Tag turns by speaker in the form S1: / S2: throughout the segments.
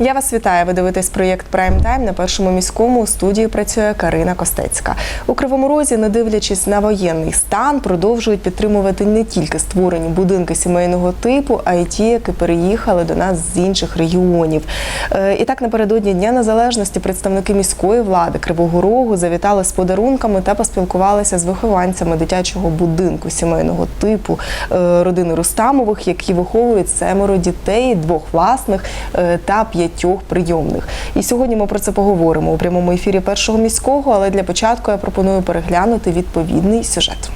S1: Я вас вітаю. Ви дивитесь проєкт Прайм Тайм на першому міському. У студії працює Карина Костецька. У Кривому Розі, не дивлячись на воєнний стан, продовжують підтримувати не тільки створені будинки сімейного типу, а й ті, які переїхали до нас з інших регіонів. Е, І так напередодні Дня Незалежності представники міської влади Кривого Рогу завітали з подарунками та поспілкувалися з вихованцями дитячого будинку сімейного типу е, родини Рустамових, які виховують семеро дітей, двох власних е, та п'ятьох прийомних. І сьогодні ми про це поговоримо у прямому ефірі першого міського. Але для початку я пропоную переглянути відповідний сюжет.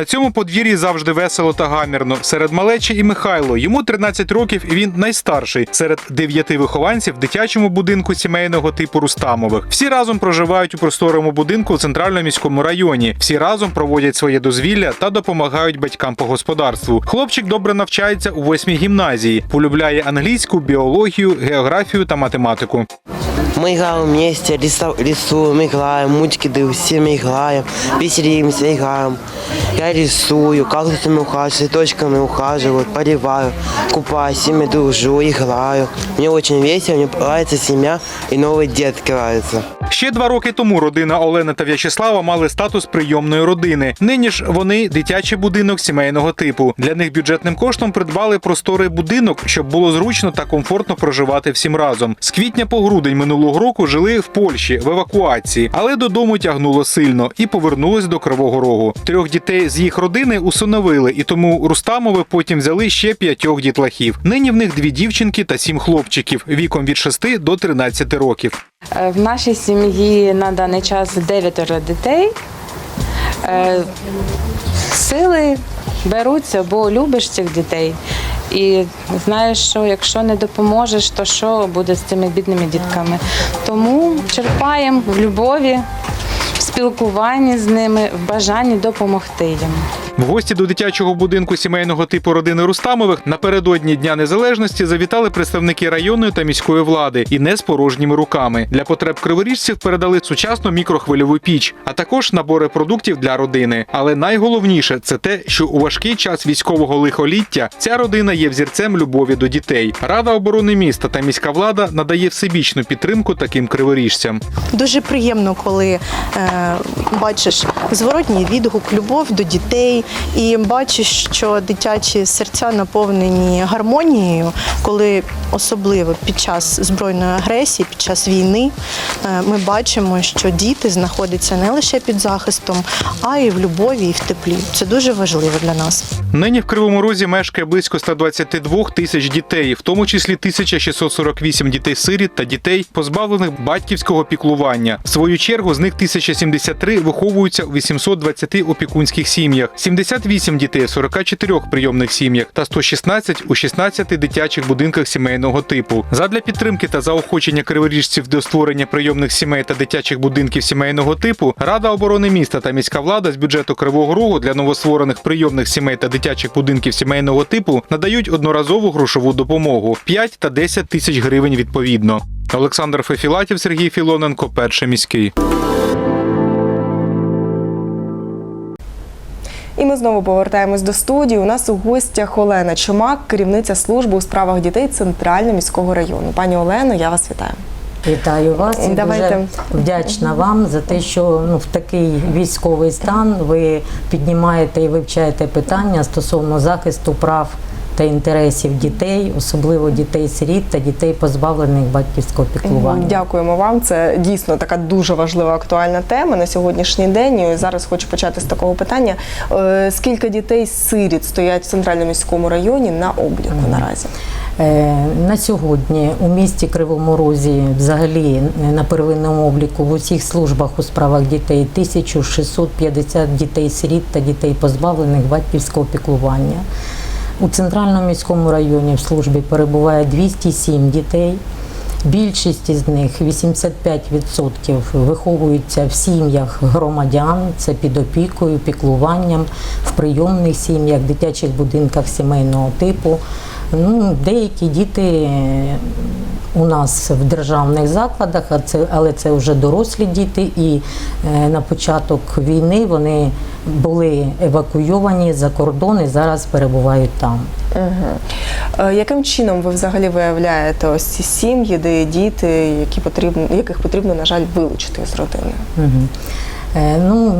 S2: На цьому подвір'ї завжди весело та гамірно. Серед малечі і Михайло. Йому 13 років, і він найстарший серед дев'яти вихованців в дитячому будинку сімейного типу Рустамових. Всі разом проживають у просторому будинку в центральному міському районі. Всі разом проводять своє дозвілля та допомагають батькам по господарству. Хлопчик добре навчається у восьмій гімназії, полюбляє англійську, біологію, географію та математику.
S3: Мы играем вместе, рису- рисуем, играем, мультики даем, всем играем, веселимся, играем. Рисую, кактусами ухаживаю, цветочками ухаживаю, поливаю, купаюсь, ими дружу, играю. Мне очень весело, мне нравится семья и новые детки нравятся.
S2: Ще два роки тому родина Олени та В'ячеслава мали статус прийомної родини. Нині ж вони дитячий будинок сімейного типу. Для них бюджетним коштом придбали просторий будинок, щоб було зручно та комфортно проживати всім разом. З квітня по грудень минулого року жили в Польщі в евакуації, але додому тягнуло сильно і повернулись до Кривого Рогу. Трьох дітей з їх родини усиновили, і тому Рустамови потім взяли ще п'ятьох дітлахів. Нині в них дві дівчинки та сім хлопчиків віком від 6 до 13 років.
S4: Е, В нашій сім'ї на даний час дев'ятеро дітей. Е, Сили беруться, бо любиш цих дітей. І знаєш, що якщо не допоможеш, то що буде з цими бідними дітками? Тому черпаємо в любові, в спілкуванні з ними, в бажанні допомогти їм.
S2: В гості до дитячого будинку сімейного типу родини Рустамових напередодні Дня Незалежності завітали представники районної та міської влади і не з порожніми руками. Для потреб криворіжців передали сучасну мікрохвильову піч, а також набори продуктів для родини. Але найголовніше це те, що у важкий час військового лихоліття ця родина є взірцем любові до дітей. Рада оборони міста та міська влада надає всебічну підтримку таким криворіжцям.
S5: Дуже приємно, коли е, бачиш зворотній відгук, любов до дітей, і бачиш, що дитячі серця наповнені гармонією, коли особливо під час збройної агресії, під час війни, е, ми бачимо, що діти знаходяться не лише під захистом, а й в любові і в теплі. Це дуже важливо для нас.
S2: Нині в Кривому Розі мешкає близько 122 тисяч дітей, в тому числі 1648 дітей-сиріт та дітей, позбавлених батьківського піклування. В свою чергу з них 1073 виховуються у 820 опікунських сім'ях, 78 дітей в 44 прийомних сім'ях та 116 у 16 дитячих будинках сімейного типу. Задля підтримки та заохочення криворіжців до створення прийомних сімей та дитячих будинків сімейного типу Рада оборони міста та міська влада з бюджету Кривого Рогу для новостворених прийомних сімей та дитячих будинків сімейного типу надають одноразову грошову допомогу 5 та 10 тисяч гривень відповідно. Олександр Фефілатів, Сергій Філоненко, перший міський.
S1: І ми знову повертаємось до студії. У нас у гостях Олена Чумак, керівниця служби у справах дітей Центрального міського району. Пані Олено, я вас вітаю.
S6: Вітаю вас і
S1: Давайте.
S6: дуже вдячна вам за те, що ну в такий військовий стан ви піднімаєте і вивчаєте питання стосовно захисту прав та інтересів дітей, особливо дітей-сиріт та дітей, позбавлених батьківського піклування.
S1: Дякуємо вам. Це дійсно така дуже важлива актуальна тема на сьогоднішній день. І зараз хочу почати з такого питання: Е, скільки дітей сиріт стоять в центральному міському районі на обліку наразі?
S6: Е, На сьогодні у місті Кривому Розі взагалі на первинному обліку в усіх службах у справах дітей 1650 дітей-сиріт та дітей позбавлених батьківського піклування. У центральному міському районі в службі перебуває 207 дітей. Більшість із них 85% виховуються в сім'ях громадян, це під опікою, піклуванням, в прийомних сім'ях, дитячих будинках сімейного типу. Ну, деякі діти у нас в державних закладах, але це вже дорослі діти, і е, на початок війни вони були евакуйовані за кордон і зараз перебувають там.
S1: Е, Яким чином ви взагалі виявляєте ось ці сім'ї, де є діти, які потрібно, яких потрібно, на жаль, вилучити з родини?
S6: Мгм. Е, Ну,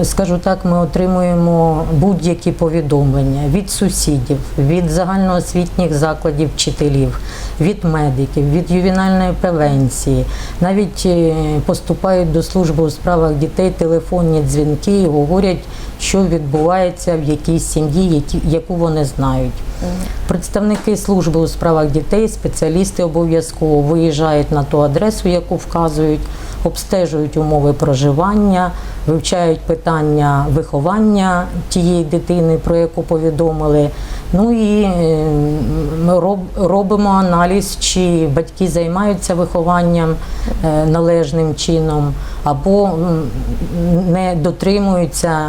S6: е, скажу так, ми отримуємо будь-які повідомлення від сусідів, від загальноосвітніх закладів вчителів, від медиків, від ювенальної превенції. Навіть е, поступають до служби у справах дітей телефонні дзвінки і говорять, що відбувається в якійсь сім'ї, яку вони знають. Представники служби у справах дітей, спеціалісти обов'язково виїжджають на ту адресу, яку вказують, обстежують умови проживання, вивчають питання виховання тієї дитини, про яку повідомили. Ну і е, ми робимо аналіз, чи батьки займаються вихованням е, належним чином, або не дотримуються.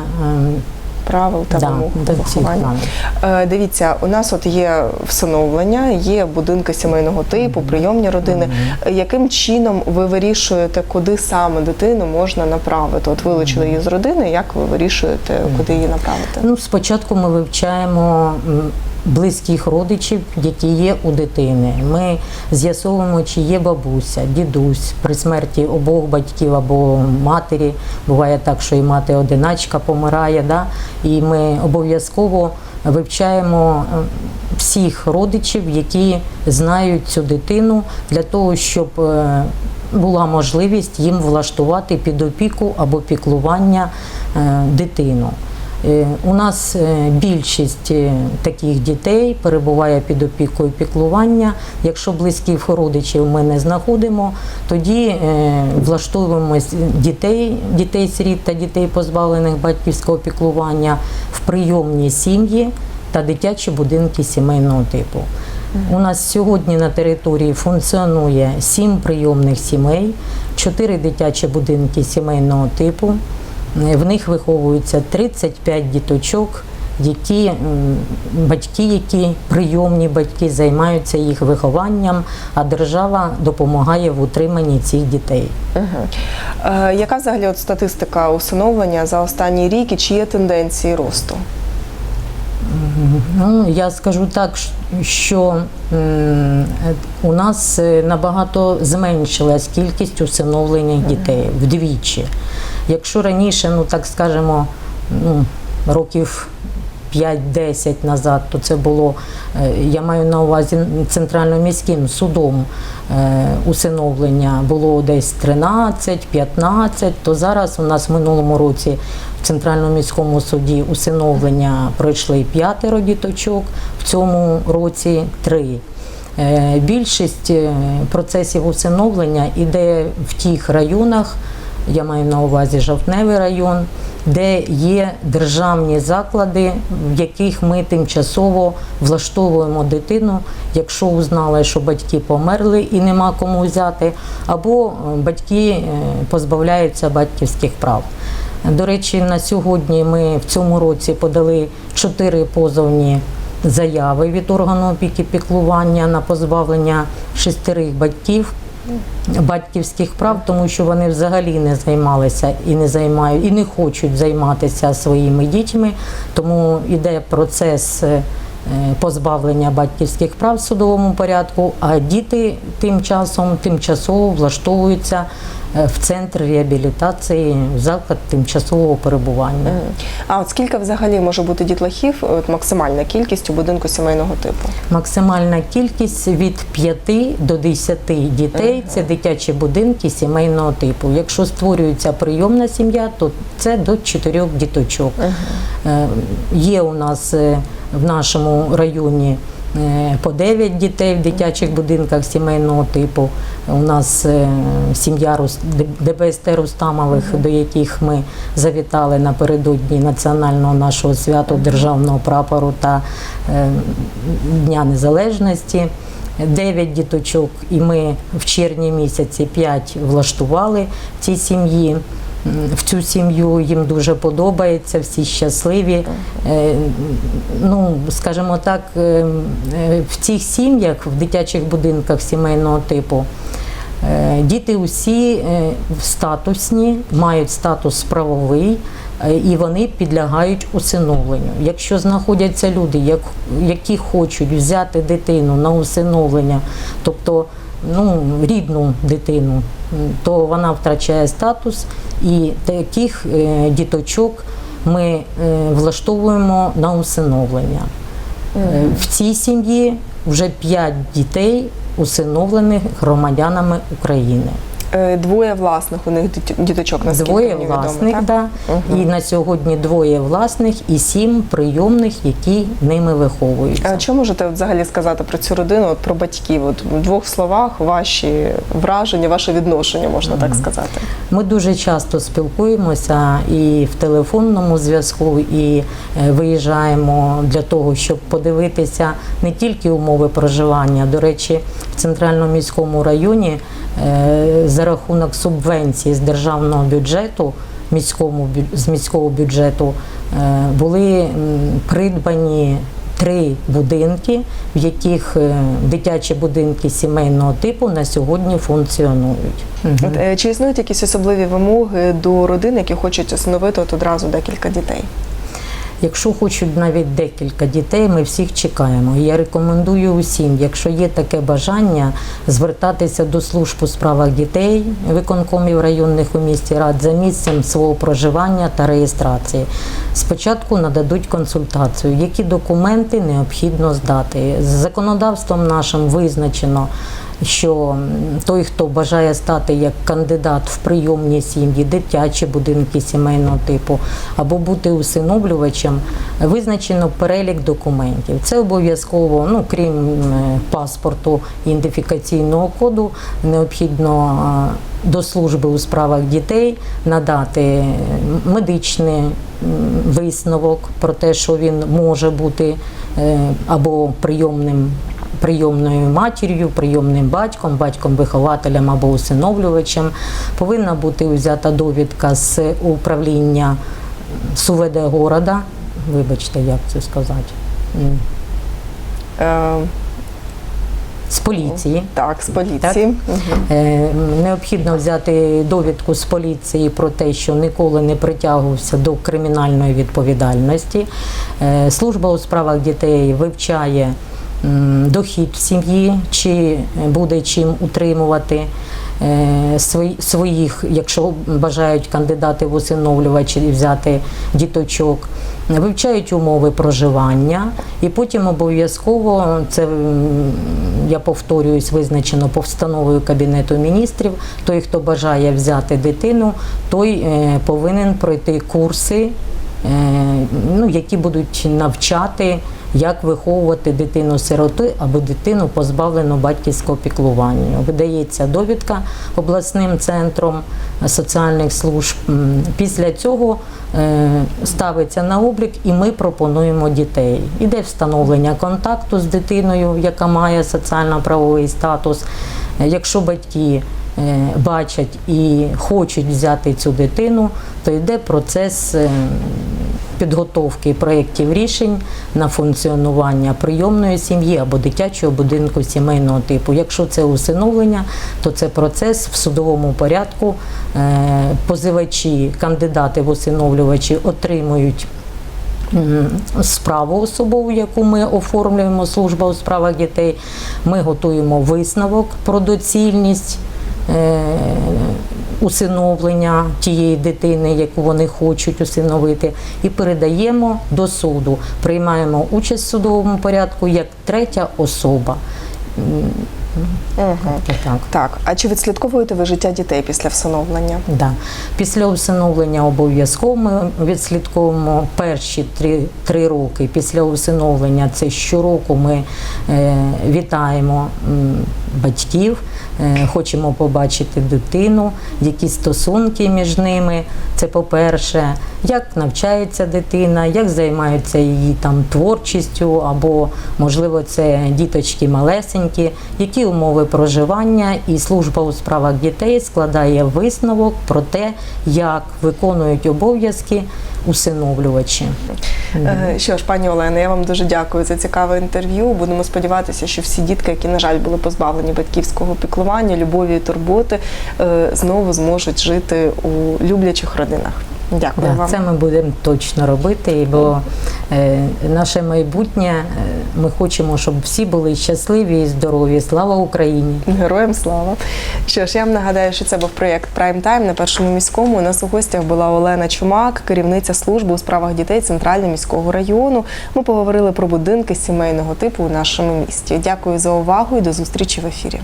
S1: Правил та
S6: Да,
S1: вимог
S6: до
S1: вихованню. Е, Дивіться, у нас от є всиновлення, є будинки сімейного типу, прийомні родини. Е, Яким чином ви вирішуєте, куди саме дитину можна направити? От вилучили її з родини, як ви вирішуєте, куди її направити?
S6: Ну, спочатку ми вивчаємо близьких родичів, які є у дитини. Ми з'ясовуємо, чи є бабуся, дідусь при смерті обох батьків або матері. Буває так, що і мати одиначка помирає. Да? І ми обов'язково вивчаємо е, всіх родичів, які знають цю дитину, для того, щоб е, була можливість їм влаштувати під опіку або піклування е, дитину. Е, У нас е, більшість е, таких дітей перебуває під опікою піклування. Якщо близьких родичів ми не знаходимо, тоді влаштовуємо дітей, дітей-сиріт та дітей, позбавлених батьківського піклування в прийомні сім'ї та дитячі будинки сімейного типу. У нас сьогодні на території функціонує сім прийомних сімей, чотири дитячі будинки сімейного типу. В них виховуються 35 діточок, які батьки, які прийомні батьки займаються їх вихованням, а держава допомагає в утриманні цих дітей.
S1: Е, Яка взагалі от статистика усиновлення за останній рік і чи є тенденції росту?
S6: Ну, я скажу так, що у нас е, набагато зменшилась кількість усиновлених дітей вдвічі. Якщо раніше, ну так скажемо, ну, років 5-10 назад, то це було, е, я маю на увазі центрально-міським судом е, усиновлення було десь 13-15, то зараз у нас в минулому році в Центральному міському суді усиновлення пройшли п'ятеро діточок, в цьому році три. Е, Більшість процесів усиновлення іде в тих районах, я маю на увазі Жовтневий район, де є державні заклади, в яких ми тимчасово влаштовуємо дитину, якщо узнали, що батьки померли і нема кому взяти, або е, батьки е, позбавляються батьківських прав. До речі, на сьогодні ми в цьому році подали чотири позовні заяви від органу опіки піклування на позбавлення шестерих батьків батьківських прав, тому що вони взагалі не займалися і не займають, і не хочуть займатися своїми дітьми. Тому йде процес е, позбавлення батьківських прав в судовому порядку, а діти тим часом тимчасово влаштовуються в центр реабілітації, в заклад тимчасового перебування.
S1: А от скільки взагалі може бути дітлахів, от максимальна кількість у будинку сімейного типу?
S6: Максимальна кількість від 5 до 10 дітей це дитячі будинки сімейного типу. Якщо створюється прийомна сім'я, то це до 4 діточок. Е, Є у нас е, в нашому районі е, по 9 дітей в дитячих будинках сімейного типу. У нас е, сім'я ДБСТ Рустамових, до яких ми завітали напередодні національного нашого святу державного прапору та е, Дня Незалежності. Дев'ять діточок, і ми в червні місяці п'ять влаштували в цій сім'ї. В цю сім'ю їм дуже подобається, всі щасливі. Е, Ну, скажімо так, е, е, в цих сім'ях, в дитячих будинках сімейного типу, Діти усі статусні, мають статус правовий і вони підлягають усиновленню. Якщо знаходяться люди, як- які хочуть взяти дитину на усиновлення, тобто ну, рідну дитину, то вона втрачає статус, і таких е, діточок ми е, влаштовуємо на усиновлення. Е, В цій сім'ї вже п'ять дітей усиновлених громадянами України.
S1: Е, Двоє власних у них діточок наскільки
S6: Двоє
S1: мені відомо,
S6: власних,
S1: так?
S6: да. і на сьогодні двоє власних і сім прийомних, які ними виховуються.
S1: А Що можете взагалі сказати про цю родину, от про батьків? От в двох словах ваші враження, ваше відношення, можна так сказати.
S6: Ми дуже часто спілкуємося і в телефонному зв'язку, і е, виїжджаємо для того, щоб подивитися не тільки умови проживання. До речі, в центральному міському районі за рахунок субвенції з державного бюджету, міському з міського бюджету, е, були придбані. Три будинки, в яких е, дитячі будинки сімейного типу на сьогодні функціонують.
S1: Е, Чи існують якісь особливі вимоги до родин, які хочуть усиновити от одразу декілька дітей?
S6: Якщо хочуть навіть декілька дітей, ми всіх чекаємо. Я рекомендую усім, якщо є таке бажання, звертатися до служб у справах дітей виконкомів районних у місті рад за місцем свого проживання та реєстрації. Спочатку нададуть консультацію, які документи необхідно здати. З законодавством нашим визначено. Що той, хто бажає стати як кандидат в прийомні сім'ї, дитячі будинки сімейного типу або бути усиновлювачем, визначено перелік документів. Це обов'язково, ну крім е, паспорту ідентифікаційного коду, необхідно е, до служби у справах дітей надати е, медичний висновок про те, що він може бути або прийомним прийомною матір'ю, прийомним батьком, батьком-вихователем або усиновлювачем. Повинна бути взята довідка з управління СУВД города. Вибачте, як це сказати.
S1: Е,
S6: З поліції.
S1: так, з поліції. Мгм.
S6: Е, Необхідно взяти довідку з поліції про те, що ніколи не притягувався до кримінальної відповідальності. Е, Служба у справах дітей вивчає дохід в сім'ї, чи буде чим утримувати. Е, свої- Своїх, якщо бажають кандидати в усиновлювачі взяти діточок, вивчають умови проживання, і потім обов'язково це я повторююсь, визначено постановою Кабінету міністрів. Той, хто бажає взяти дитину, той е, повинен пройти курси, ну, які будуть навчати, як виховувати дитину сироти або дитину позбавлену батьківського піклування. Видається довідка обласним центром соціальних служб. Після цього е, ставиться на облік, і ми пропонуємо дітей. Іде встановлення контакту з дитиною, яка має соціально-правовий статус. Е, Якщо батьки е, бачать і хочуть взяти цю дитину, то йде процес е, підготовки проєктів рішень на функціонування прийомної сім'ї або дитячого будинку сімейного типу. Якщо це усиновлення, то це процес в судовому порядку. Е, Позивачі, кандидати в усиновлювачі отримують справу особову, яку ми оформлюємо, служба у справах дітей. Ми готуємо висновок про доцільність. Е, Усиновлення тієї дитини, яку вони хочуть усиновити, і передаємо до суду. Приймаємо участь в судовому порядку як третя особа. М, Так.
S1: Так, а чи відслідковуєте ви життя дітей після всиновлення?
S6: Да. Після усиновлення обов'язково ми відслідковуємо перші три, три роки. Після усиновлення це щороку ми е, вітаємо батьків, е, хочемо побачити дитину, які стосунки між ними. Це по-перше, як навчається дитина, як займаються її там творчістю, або можливо це діточки малесенькі, які умови проживання, і служба у справах дітей складає висновок про те, як виконують обов'язки усиновлювачі.
S1: Е, Що ж, пані Олено, я вам дуже дякую за цікаве інтерв'ю. Будемо сподіватися, що всі дітки, які, на жаль, були позбавлені батьківського піклування, любові і турботи, е, знову зможуть жити у люблячих родинах. Дякую
S6: Да,
S1: вам.
S6: це ми будемо точно робити, бо е, наше майбутнє е, ми хочемо, щоб всі були щасливі і здорові. Слава Україні!
S1: Героям слава. Що ж, я вам нагадаю, що це був проєкт Прайм Тайм на першому міському. У нас у гостях була Олена Чумак, керівниця служби у справах дітей Центрального міського району. Ми поговорили про будинки сімейного типу у нашому місті. Дякую за увагу і до зустрічі в ефірі.